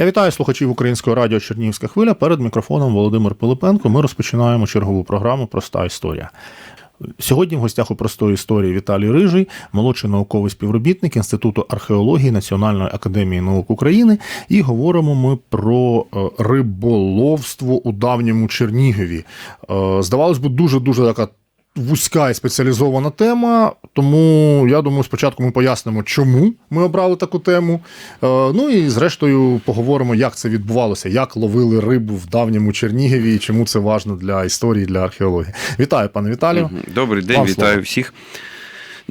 Я вітаю слухачів українського радіо Чернігівська хвиля. Перед мікрофоном Володимир Пилипенко. Ми розпочинаємо чергову програму Проста історія. Сьогодні в гостях у простої історії Віталій Рижий, молодший науковий співробітник Інституту археології Національної академії наук України. І говоримо ми про е, риболовство у давньому Чернігові. Е, Здавалось би, дуже дуже така вузька і спеціалізована тема. Тому я думаю, спочатку ми пояснимо, чому ми обрали таку тему. Е, Ну і зрештою поговоримо, як це відбувалося, як ловили рибу в давньому Чернігові і чому це важливо для історії, для археології. Вітаю, пане Віталію. Добрий день, Вам вітаю слово. всіх.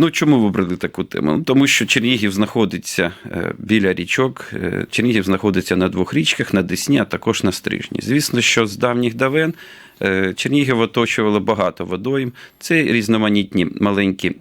Ну, чому вибрали таку тему? Ну, тому що Чернігів знаходиться е, біля річок. Е, Чернігів знаходиться на двох річках, на Десні, а також на Стрижні. Звісно, що з давніх давен е, Чернігів оточувало багато водойм. Це різноманітні маленькі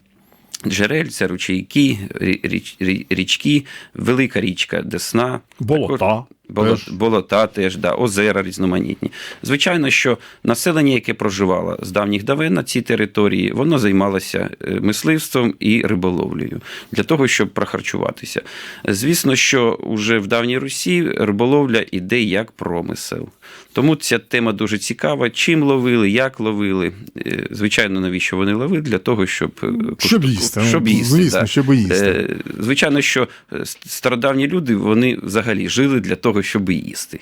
джерельця, ручейки, рі- річ- річки, велика річка Десна. Болота Також- Боло- теж. Болота теж, да, озера різноманітні. Звичайно, що населення, яке проживало з давніх давен на цій території, воно займалося е, мисливством і риболовлею для того, щоб прохарчуватися. Звісно, що вже в давній Русі риболовля іде як промисел. Тому ця тема дуже цікава. Чим ловили, як ловили. Е, Звичайно, навіщо вони ловили? Для того, щоб Щоб їсти. Щоб їсти звісно, щоб їсти. Звичайно, що е, стародавні люди вони взагалі жили для того, щоб їсти.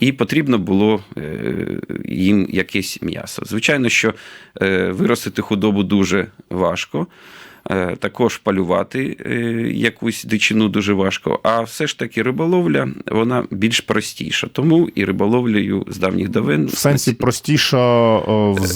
І потрібно було е, їм якесь м'ясо. Звичайно, що е, виростити худобу дуже важко. Е, Також полювати е, якусь дичину дуже важко, а все ж таки риболовля вона більш простіша. Тому і риболовлею з давніх давен В сенсі простіша,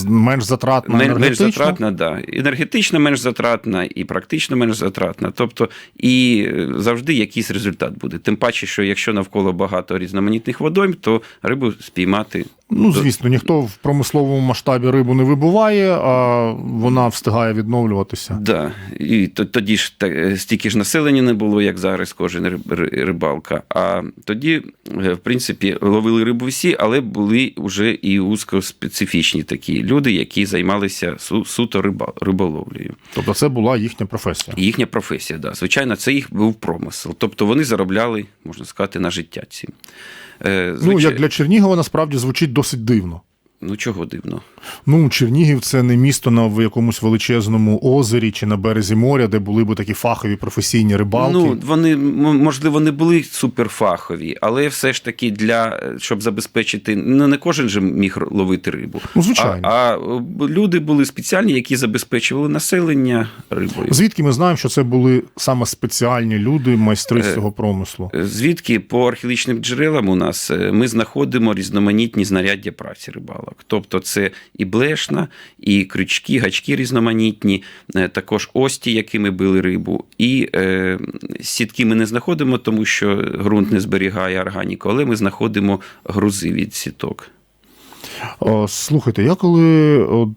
менш затратна Мен- менш затратна, да. енергетично менш затратна і практично менш затратна. Тобто і е, завжди якийсь результат буде. Тим паче, що якщо навколо багато різноманітних водойм, то рибу спіймати. Ну, звісно, ніхто в промисловому масштабі рибу не вибуває, а вона встигає відновлюватися. Да. І то- тоді ж та- е, стільки ж населення не було, як зараз кожен риб-рибалка. А тоді, е, в принципі, ловили рибу всі, але були вже і узкоспецифічні такі люди, які займалися су- суто риба- риболовлею. Тобто це була їхня професія. Їхня професія, да. звичайно, це їх був промисел. Тобто вони заробляли, можна сказати, на життя цим. Е, Ну, як для Чернігова, насправді звучить досить дивно. Ну чого дивно? Ну, Чернігів це не місто на в якомусь величезному озері чи на березі моря, де були б такі фахові професійні рибалки. Ну, вони, можливо, не були суперфахові, але все ж таки, для, щоб забезпечити, ну, не кожен же міг ловити рибу. Ну, звичайно. А, а люди були спеціальні, які забезпечували населення рибою. Звідки ми знаємо, що це були саме спеціальні люди, майстри Е, з цього промислу? Звідки по археологічним джерелам у нас е, ми знаходимо різноманітні знаряддя праці рибалок. Тобто це і блешна, і крючки, гачки різноманітні, е, також ості, якими били рибу. І е, сітки ми не знаходимо, тому що ґрунт не зберігає органіку, але ми знаходимо грузи від сіток. Слухайте, я коли от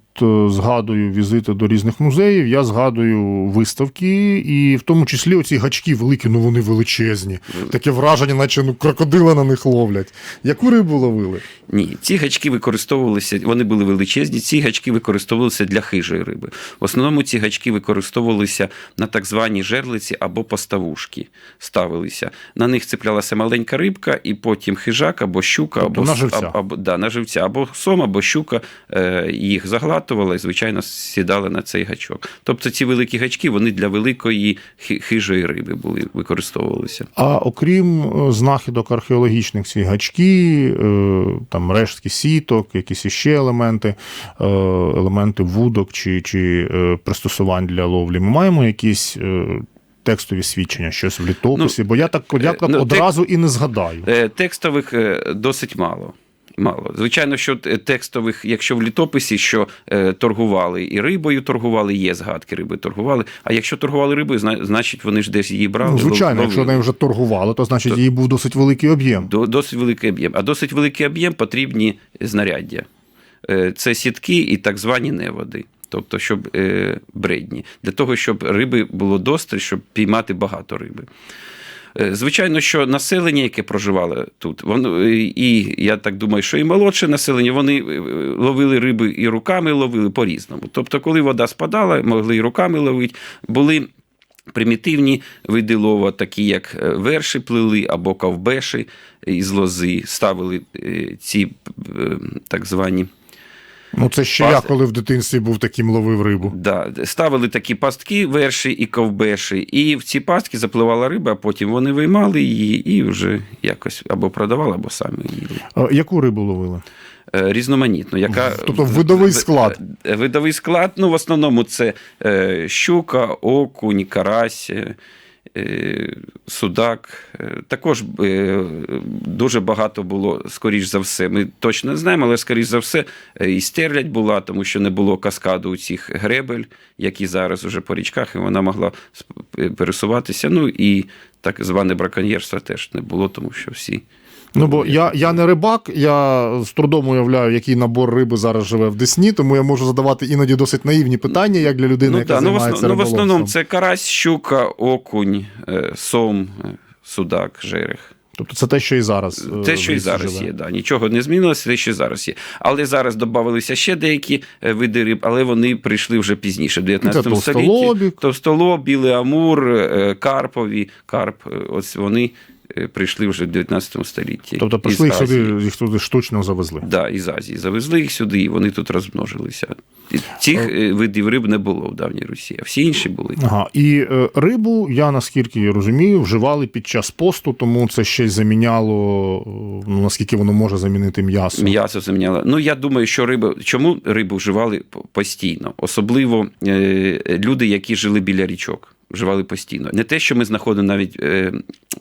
згадую візити до різних музеїв, я згадую виставки, і в тому числі оці гачки великі, ну вони величезні. Таке враження, наче ну крокодила на них ловлять. Яку рибу ловили? Ні, ці гачки використовувалися, вони були величезні. Ці гачки використовувалися для хижої риби. В основному ці гачки використовувалися на так звані жерлиці або поставушки. Ставилися. На них цеплялася маленька рибка, і потім хижак або щука, Тобто або на живця. або, да, на живця, або сом, або щука е, їх заглатувала і, звичайно, сідали на цей гачок. Тобто ці великі гачки вони для великої хижої риби були використовувалися. А окрім е, знахідок археологічних, ці гачки, е, там рештки сіток, якісь іще елементи, е, елементи вудок чи, чи пристосувань для ловлі, ми маємо якісь. Текстові свідчення, щось в літописі, бо я так, я так ну, одразу і не згадаю. Текстових досить мало. Мало. Звичайно, що текстових, якщо в літописі, що е, торгували і рибою торгували, є згадки риби торгували. А якщо торгували рибою, зна- значить вони ж десь її брали. Ну, звичайно, лов- якщо ловили. нею вже торгували, то значить її був досить великий об'єм. До- Досить великий об'єм. А досить великий об'єм потрібні знаряддя. Е, Це сітки і так звані неводи. Тобто, щоб е, бредні, для того, щоб риби було достатньо, щоб піймати багато риби. Е, Звичайно, що населення, яке проживало тут, воно е, і я так думаю, що і молодше населення, вони е, ловили риби і руками ловили по-різному. Тобто, коли вода спадала, могли і руками ловити. Були Примітивні види лова, такі як верші плели або ковбеші із лози, ставили ці так звані Ну, це ще Пас- я, коли в дитинстві був таким ловив рибу. Да, ставили такі пастки, верші і ковбеші, і в ці пастки запливала риба, а потім вони виймали її і вже якось або продавали, або самі їли. А Яку рибу ловили? Е, Різноманітно. Яка, Тобто видовий склад. Е, Видовий склад, ну, в основному це е, щука, окунь, карась, судак. Е, Також е, дуже багато було, скоріш за все. Ми точно не знаємо, але скоріш за все, е, і стерлядь була, тому що не було каскаду у цих гребель, які зараз уже по річках, і вона могла е, пересуватися. Ну і так зване браконьєрство теж не було, тому що всі. Ну, бо я, я не рибак, я з трудом уявляю, який набор риби зараз живе в Десні, тому я можу задавати іноді досить наївні питання, як для людини, Ну, яка ну, в, займається ну, в основному це карась, щука, окунь, е, сом, е, судак, жерех. Тобто це те, що і зараз. е, Те, що і зараз живе. є, да. нічого не змінилося, те, що і зараз є. Але зараз додавалися ще деякі види риб, але вони прийшли вже пізніше, в 19 столітті. Товстолоб, білий амур, карпові, карп, ось вони прийшли вже в 19 столітті. Тобто прийшли їх сюди, їх туди штучно завезли. Да, із Азії завезли їх сюди, і вони тут розмножилися. Цих е, видів риб не було в давній Русі, а всі інші були. Ага, і е, рибу, я наскільки розумію, вживали під час посту, тому це ще й заміняло, е, ну наскільки воно може замінити м'ясо. М'ясо заміняло. Ну, я думаю, що риба. Чому рибу вживали постійно? Особливо е, люди, які жили біля річок. Вживали постійно. Не те, що ми знаходимо навіть е,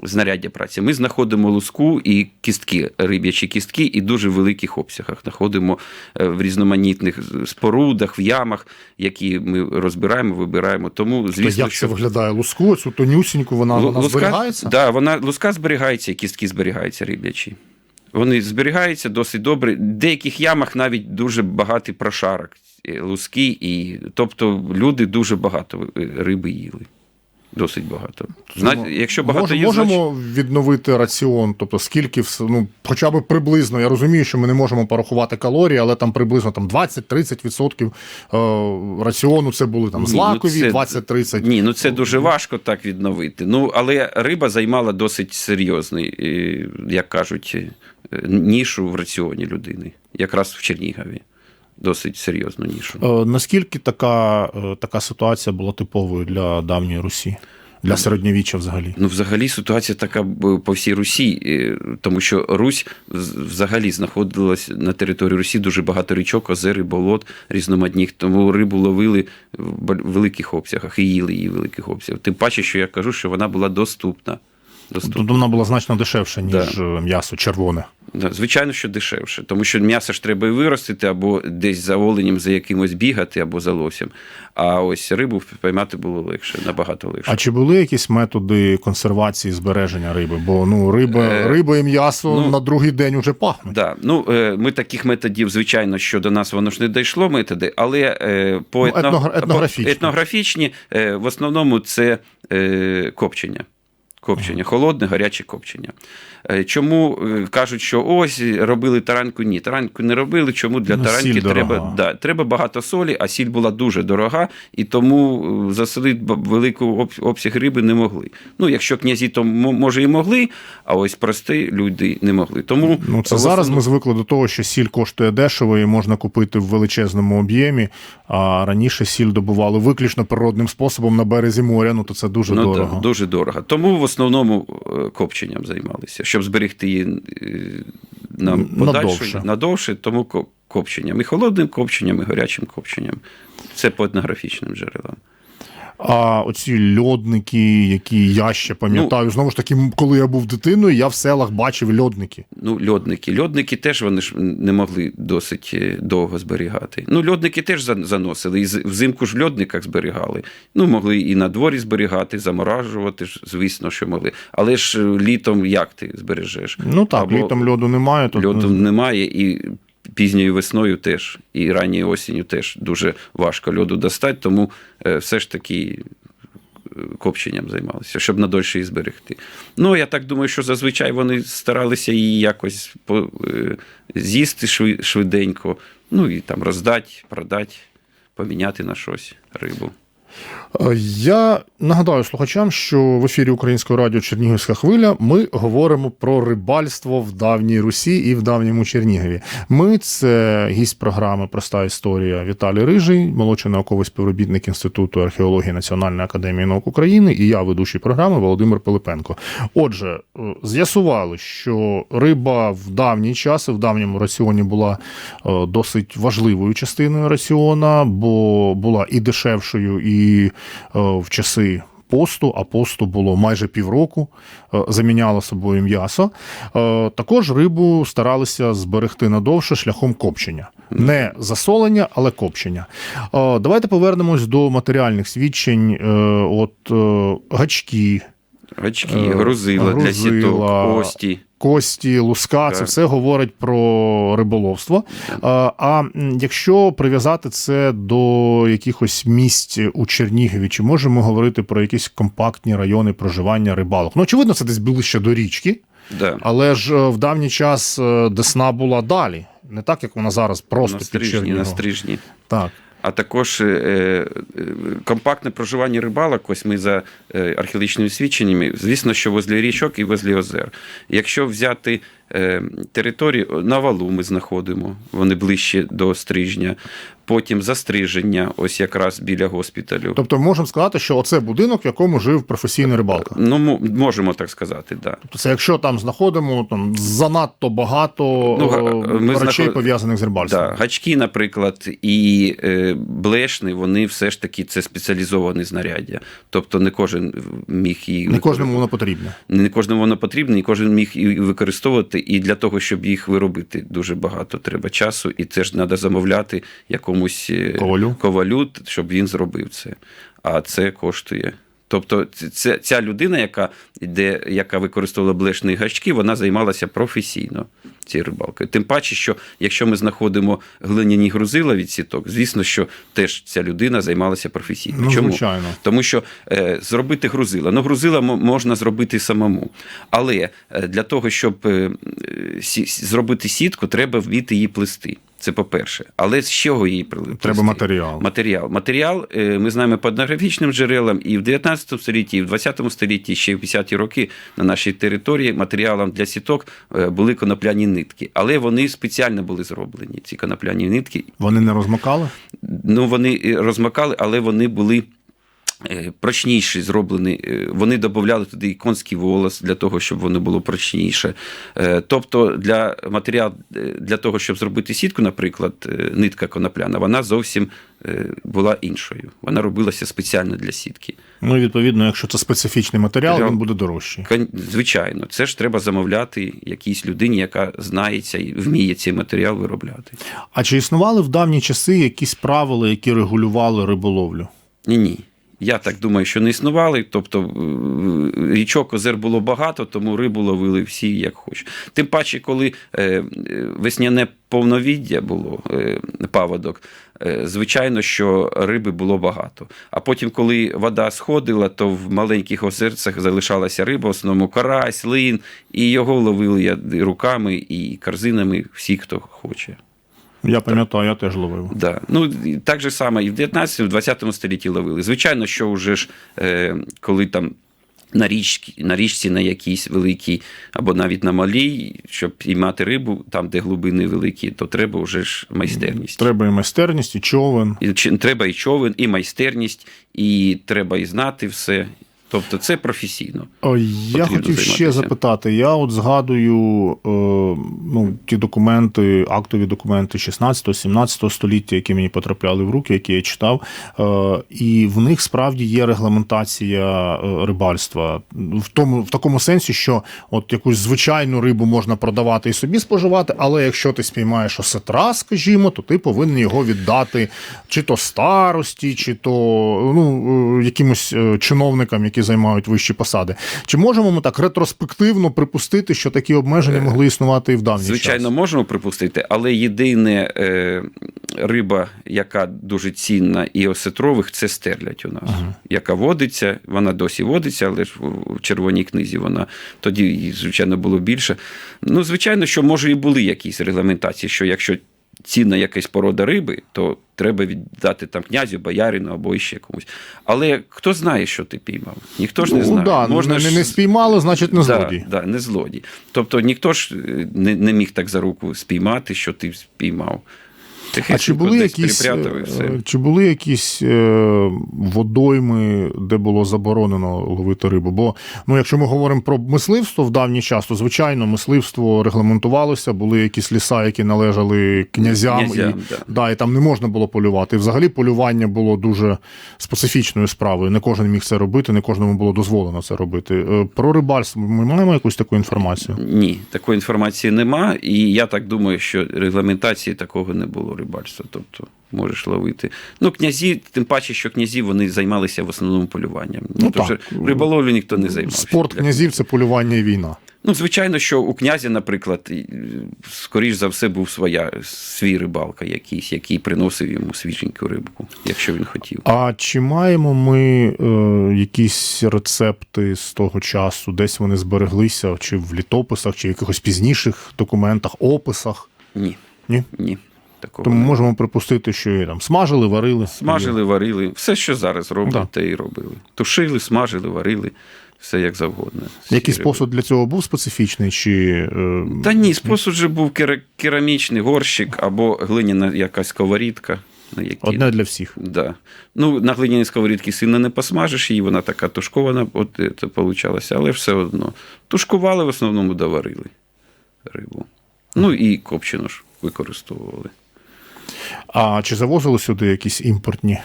знаряддя праці. Ми знаходимо луску і кістки, риб'ячі кістки, і дуже великих обсягах. Знаходимо е, в різноманітних спорудах, в ямах, які ми розбираємо, вибираємо. Тому, Тобто, звісно, як це виглядає? Луску, цю тонюсіньку, вона, вона зберігається? Да, вона луска зберігається, і кістки зберігаються риблячі. Вони зберігаються досить добре. В деяких ямах навіть дуже багатий прошарок е, луски, і тобто люди дуже багато е, риби їли. Досить багато. Зна... Якщо багато Мож- є, можемо відновити раціон, тобто скільки ну, хоча б приблизно. Я розумію, що ми не можемо порахувати калорії, але там приблизно там 20-30% е, раціону це були там ну злакові, це- 20-30%. Ні, ну це дуже важко так відновити. Ну, але риба займала досить серйозний, е, як кажуть, е, нішу в раціоні людини, якраз в Чернігові. Досить серйозну нішу. Е, Наскільки така, е, така ситуація була типовою для давньої Русі, для середньовіччя взагалі? Ну, взагалі ситуація така по всій Русі, е, тому що Русь взагалі знаходилась на території Русі дуже багато річок, озер і болот різноманітних, тому рибу ловили в великих обсягах і їли її в великих обсягах. Тим паче, що я кажу, що вона була доступна. доступна. Тобто вона була значно дешевша, ніж Да. м'ясо червоне. Да, звичайно, що дешевше, тому що м'ясо ж треба і виростити, або десь за оленем за якимось бігати, або за лосем. А ось рибу поймати було легше, набагато легше. А чи були якісь методи консервації збереження риби? Бо ну, риба, Е, риба і м'ясо ну, на другий день уже пахнуть. Да. Ну, е, ми таких методів, звичайно, що до нас воно ж не дійшло методи, але е, по, Ну, етнографічні. по етнографічні е, в основному це копчення. Копчення, холодне, гаряче копчення. Е, Чому е, кажуть, що ось робили таранку? Ні, таранку не робили. Чому для Ну, таранки треба, дорога. да, треба багато солі, а сіль була дуже дорога, і тому е, засадити велику обсяг риби не могли. Ну, якщо князі, то може і могли, а ось прості люди не могли. Тому Ну, це зараз основному- ми звикли до того, що сіль коштує дешево і можна купити в величезному об'ємі. А раніше сіль добували виключно природним способом на березі моря. Ну то це дуже Ну, дорого. Да, дуже дорого. Тому в основному е, копченням займалися, щоб зберегти її нам на Надовше. подальше, надовше, тому копченням. І холодним копченням, і гарячим копченням. Це по етнографічним джерелам. А оці льодники, які я ще пам'ятаю, знову ж таки, коли я був дитиною, я в селах бачив льодники. Ну, льодники. Льодники теж вони ж не могли досить е, довго зберігати. Ну, льодники теж заносили. І взимку ж в льодниках зберігали. Ну, могли і на дворі зберігати, заморажувати, ж, звісно, що могли. Але ж е, літом як ти збережеш? Ну так, Або літом льоду немає. То Льоду немає, і пізньою весною теж, і ранньою осінню теж дуже важко льоду достати, тому е, все ж таки е, копченням займалися, щоб надольше її зберегти. Ну, я так думаю, що зазвичай вони старалися її якось е, з'їсти швиденько, ну і там роздати, продати, поміняти на щось рибу. Е, Я нагадаю слухачам, що в ефірі Українського радіо Чернігівська хвиля ми говоримо про рибальство в давній Русі і в давньому Чернігові. Ми це гість програми Проста історія Віталій Рижий, молодший науковий співробітник Інституту археології Національної академії наук України, і я, ведучий програми Володимир Пилипенко. Отже, е, з'ясували, що риба в давні часи, в давньому раціоні була е, досить важливою частиною раціона, бо була і дешевшою, і е, в часи. Посту, а посту було майже півроку, е, заміняло собою м'ясо. Е, Також рибу старалися зберегти надовше шляхом копчення. Не засолення, але копчення. Давайте повернемось до матеріальних свідчень. От гачки, Гачки, Е, грузила, для сіток, кості. Кості, луска, це все говорить про риболовство. А, якщо прив'язати це до якихось місць у Чернігові, чи можемо говорити про якісь компактні райони проживання рибалок? Ну, очевидно, це десь ближче до річки, Да. але ж е, в давній час е, Десна була далі. Не так, як вона зараз, просто на під стрижні, на стрижні. Так. А також е, е, компактне проживання рибалок, ось ми за е, археологічними свідченнями, звісно, що возле річок і возле озер. Якщо взяти е, територію, на валу ми знаходимо, вони ближче до стрижня, потім застриження, ось якраз біля госпіталю. Тобто можемо сказати, що оце будинок, в якому жив професійний рибалка. Ну, мо- можемо так сказати, да. Тобто це якщо там знаходимо там занадто багато Ну, е, ми речей, знаход- пов'язаних з рибальством. Да, гачки, наприклад, і е, блешни, вони все ж таки це спеціалізовані знаряддя. Тобто не кожен міг її Не кожному воно потрібне. не кожному воно потрібно, і кожен міг і використовувати. І для того, щоб їх виробити, дуже багато треба часу, і це ж треба замовляти якомусь е, Ковалю. ковалю, щоб він зробив це. А це коштує. Тобто, це, ця людина, яка, де, яка використовувала блешні гачки, вона займалася професійно цією рибалкою. Тим паче, що якщо ми знаходимо глиняні грузила від сіток, звісно, що теж ця людина займалася професійно. Ну, Чому? звичайно. Тому що е, зробити грузила. Ну, грузила можна зробити самому. Але е, для того, щоб е, сі- зробити сітку, треба вміти її плести. Це по-перше. Але з чого її плести? Треба матеріал. Матеріал. Матеріал е, ми знаємо по етнографічним джерелам і в 19 столітті, і в 20 столітті, ще в 50-ті роки на нашій території матеріалом для сіток е, були конопляні нитки. Але вони спеціально були зроблені, ці конопляні нитки, Вони не розмокали? Ну, вони розмокали, але вони були. Е, Прочніші зроблені, Е, вони додавали туди і конський волос для того, щоб воно було прочніше. Е, Тобто для матеріал для того, щоб зробити сітку, наприклад, нитка конопляна, вона зовсім була іншою. Вона робилася спеціально для сітки. Ну, відповідно, якщо це специфічний матеріал, Матеріал. він буде дорожчий. Звичайно, це ж треба замовляти якійсь людині, яка знається і вміє цей матеріал виробляти. А чи існували в давні часи якісь правила, які регулювали риболовлю? Ні, ні. Я так думаю, що не існували. Тобто е, річок озер було багато, тому рибу ловили всі як хочуть. Тим паче, коли е, е, весняне повновіддя було паводок, звичайно, що риби було багато. А потім, коли вода сходила, то в маленьких озерцях залишалася риба, в основному карась, лин, і його ловили руками і корзинами всі, хто хоче. Я пам'ятаю, я теж ловив. Да. Ну, так же само і в 19 в 20 столітті ловили. Звичайно, що вже ж, е, коли там на річці, на річці на якійсь великій, або навіть на малій, щоб піймати рибу, там, де глибини великі, то треба вже ж майстерність. Треба і майстерність, і човен. І, чи- треба і човен, і майстерність, і треба і знати все. Тобто це професійно. Я хотів ще запитати. Я от згадую е, ну, ті документи, актові документи 16-17 століття, які мені потрапляли в руки, які я читав. Е, і в них справді є регламентація е, рибальства в тому, в такому сенсі, що от якусь звичайну рибу можна продавати і собі споживати, але якщо ти спіймаєш осетра, скажімо, то ти повинен його віддати чи то старості, чи то ну, якимось чиновникам, які займають вищі посади. Чи можемо ми так ретроспективно припустити, що такі обмеження могли існувати і в давній Звичайно, час? можемо припустити, але єдине е, риба, яка дуже цінна і осетрових, це стерлядь у нас, яка водиться, вона досі водиться, але ж в в червоній книзі вона тоді, її, звичайно, було більше. Ну, звичайно, що може і були якісь регламентації, що якщо цінна якась порода риби, то треба віддати там князю, боярину або іще комусь. Але хто знає, що ти піймав? Ніхто ж не Ну, знає. да, не, ж- не спіймали, значить не злодій. Да, да, не злодій. Тобто ніхто ж е, не, не міг так за руку спіймати, що ти спіймав. А чи були якісь, е, чи були якісь е, водойми, де було заборонено ловити рибу? Бо ну, якщо ми говоримо про мисливство в давній час, то звичайно мисливство регламентувалося, були якісь ліса, які належали князям, Князям, і, да. да, і там не можна було полювати. І взагалі полювання було дуже специфічною справою. Не кожен міг це робити, не кожному було дозволено це робити. Е, Про рибальство ми маємо якусь таку інформацію? Ні, такої інформації нема, і я так думаю, що регламентації такого не було рибальства. Тобто можеш ловити. Ну, князі, тим паче, що князі вони займалися в основному полюванням. Ну, тому так. що риболовлю ніхто не займався. Спорт князів це полювання і війна. Ну, звичайно, що у князя, наприклад, скоріш за все, був своя свій рибалка якийсь, який приносив йому свіженьку рибку, якщо він хотів. А чи маємо ми е, якісь рецепти з того часу? Десь вони збереглися, чи в літописах, чи в якихось пізніших документах, описах? Ні, Ні? ні. Такого Тому можемо припустити, що і там смажили, варили. Смажили, варили, все, що зараз роблять, Да. те і робили. Тушили, смажили, варили, все як завгодно. Риби. посуд для цього був специфічний? Чи, е, Та ні, спосуд же був керамічний горщик або глиняна якась сковорідка. На якій... одне для всіх? Да. Ну, на глиняній сковорідці сильно не посмажиш її, вона така тушкована, от це получалося, але все одно. Тушкували в основному доварили рибу. Ну і копчену ж використовували. А чи завозили сюди якісь імпортні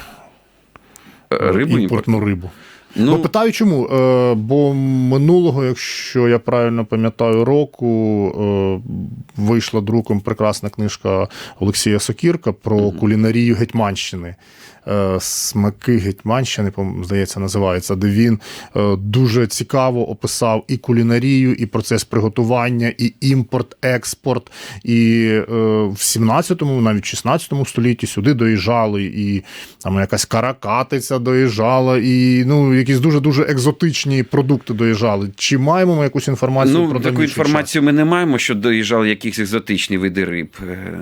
Е, Рибу імпортну рибу? Ну, Бо питаю чому? Е, бо минулого, якщо я правильно пам'ятаю, року е, вийшла друком прекрасна книжка Олексія Сокірка про кулінарію Гетьманщини. Е, Смаки Гетьманщини, здається, називається, де він е, дуже цікаво описав і кулінарію, і процес приготування, і імпорт, експорт. І е, в 17-му, навіть 16 столітті сюди доїжджали, і там якась каракатиця доїжджала, і ну, якісь дуже-дуже екзотичні продукти доїжджали. Чи маємо ми якусь інформацію ну, про таку давніший час? інформацію ми не маємо, що доїжджали якісь екзотичні види риб.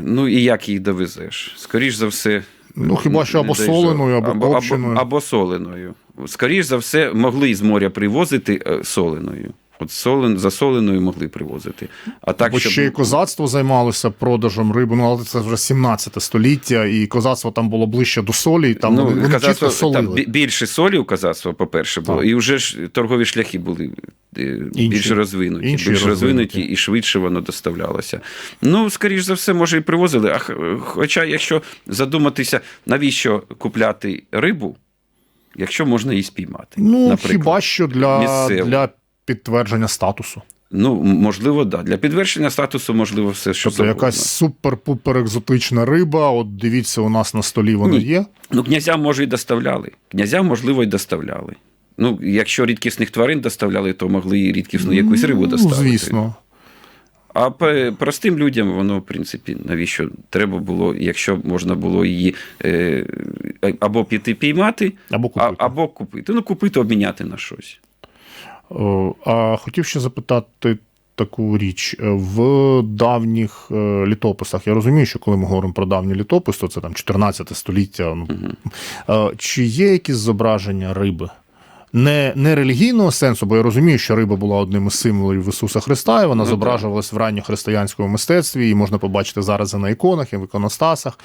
Ну і як їх довезеш? Скоріш за все. Ну, хіба що або соленою, або або, копченою. або, або соленою. Скоріше за все, могли з моря привозити е, соленою. От солен, засоленою могли привозити. А так, Бо щоб... ще й козацтво займалося продажем риби, ну але це вже 17 століття, і козацтво там було ближче до солі, і там ну, вони, там солили. бі- більше солі у казацтва, по-перше, було, Так. і вже ж торгові шляхи були е, Інші. більш розвинуті, Інші більш розвинуті. розвинуті і швидше воно доставлялося. Ну, скоріш за все, може, і привозили. А хоча, якщо задуматися, навіщо купляти рибу, якщо можна її спіймати. Ну, наприклад. хіба що для, для підтвердження статусу. Ну, можливо, да. Для підтвердження статусу, можливо, все, що Тобто якась супер-пупер екзотична риба, от дивіться, у нас на столі вона Ні. є. Ну, князям, може, і доставляли. Князям, можливо, і доставляли. Ну, якщо рідкісних тварин доставляли, то могли і рідкісну якусь рибу Ну, доставити. звісно. А простим людям воно, в принципі, навіщо треба було, якщо можна було її е, або піти піймати, Або а, або купити. Ну, купити, обміняти на щось. О, А хотів ще запитати таку річ. Е, В давніх е, літописах, я розумію, що коли ми говоримо про давні літопис, то це там 14 століття. Ну, е, Чи є якісь зображення риби? Не, не релігійного сенсу, бо я розумію, що риба була одним із символів Ісуса Христа, і вона Ну, зображувалась в ранньохристиянському мистецтві, її можна побачити зараз і на іконах, і в іконостасах.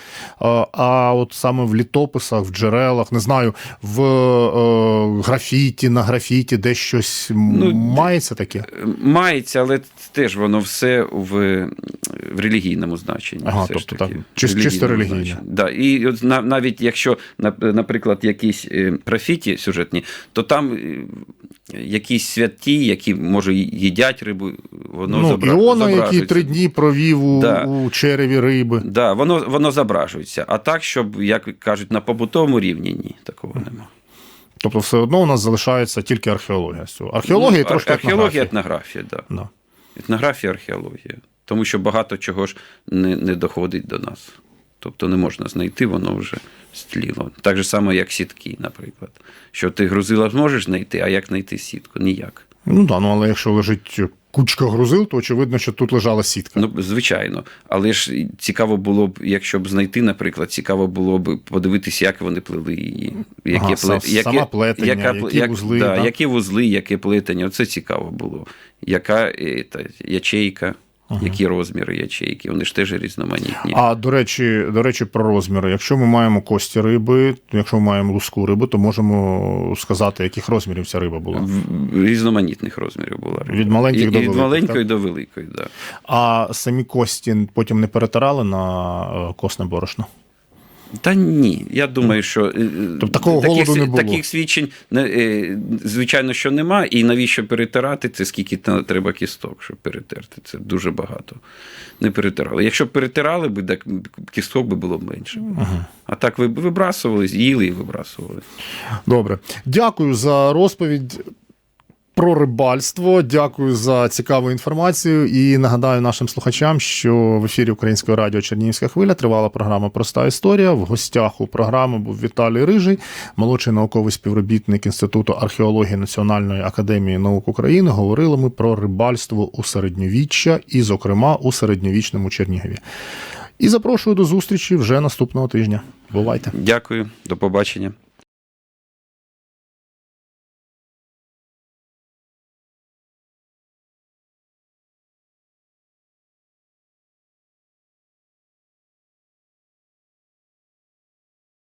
А, от саме в літописах, в джерелах, не знаю, в е, графіті, на графіті, де щось Ну, мається таке. Мається, але теж воно все в, в релігійному значенні. Ага, все ж тобто таки. так, чис- чисто релігійне. Да. І от навіть якщо, наприклад, якісь е, профіті сюжетні, то там е, якісь святі, які, може, їдять рибу, воно ну, зобра... Іона, який три дні провів у, Да. у череві риби. Да, воно, воно зображується. А так, щоб, як кажуть, на побутовому рівні, ні, такого нема. Тобто, все одно у нас залишається тільки археологія. Археологія і Ну, трошки археологія, етнографія. етнографія, так. Да. Етнографія, археологія. Тому що багато чого ж не, не доходить до нас. Тобто не можна знайти, воно вже стліло. Так же само, як сітки, наприклад. Що ти грузила зможеш знайти, а як знайти сітку? Ніяк. Ну так, ну але якщо лежить кучка грузил, то очевидно, що тут лежала сітка. Ну, звичайно. Але ж цікаво було б, якщо б знайти, наприклад, цікаво було б подивитися, як вони плели її. Яке Ага, пле- са- саме плетення, яка... які вузли, да, да? які вузли, яке плетення. Оце цікаво було. Яка е, та, ячейка, які розміри ячейки, вони ж теж різноманітні. А до речі, до речі, про розміри. Якщо ми маємо кості риби, якщо ми маємо луску риби, то можемо сказати, яких розмірів ця риба була. Різноманітних розмірів була риба. Від маленьких І- до і від маленької так? до великої, да. А самі кості потім не перетирали на е, косне борошно. Та ні, я думаю, що е, Тобто такого таких, голоду не було? таких свідчень е, звичайно, що нема. І навіщо перетирати це скільки треба кісток, щоб перетерти? Це дуже багато. Не перетирали. Якщо б перетирали би, так кісток би було менше. А так ви вибрасували, їли і вибрасували. Добре, дякую за розповідь. Про рибальство, дякую за цікаву інформацію. І нагадаю нашим слухачам, що в ефірі Українського радіо Чернігівська хвиля тривала програма Проста історія. В гостях у програми був Віталій Рижий, молодший науковий співробітник Інституту археології Національної академії наук України. Говорили ми про рибальство у середньовіччя і, зокрема, у середньовічному Чернігові. І запрошую до зустрічі вже наступного тижня. Бувайте! Дякую, до побачення.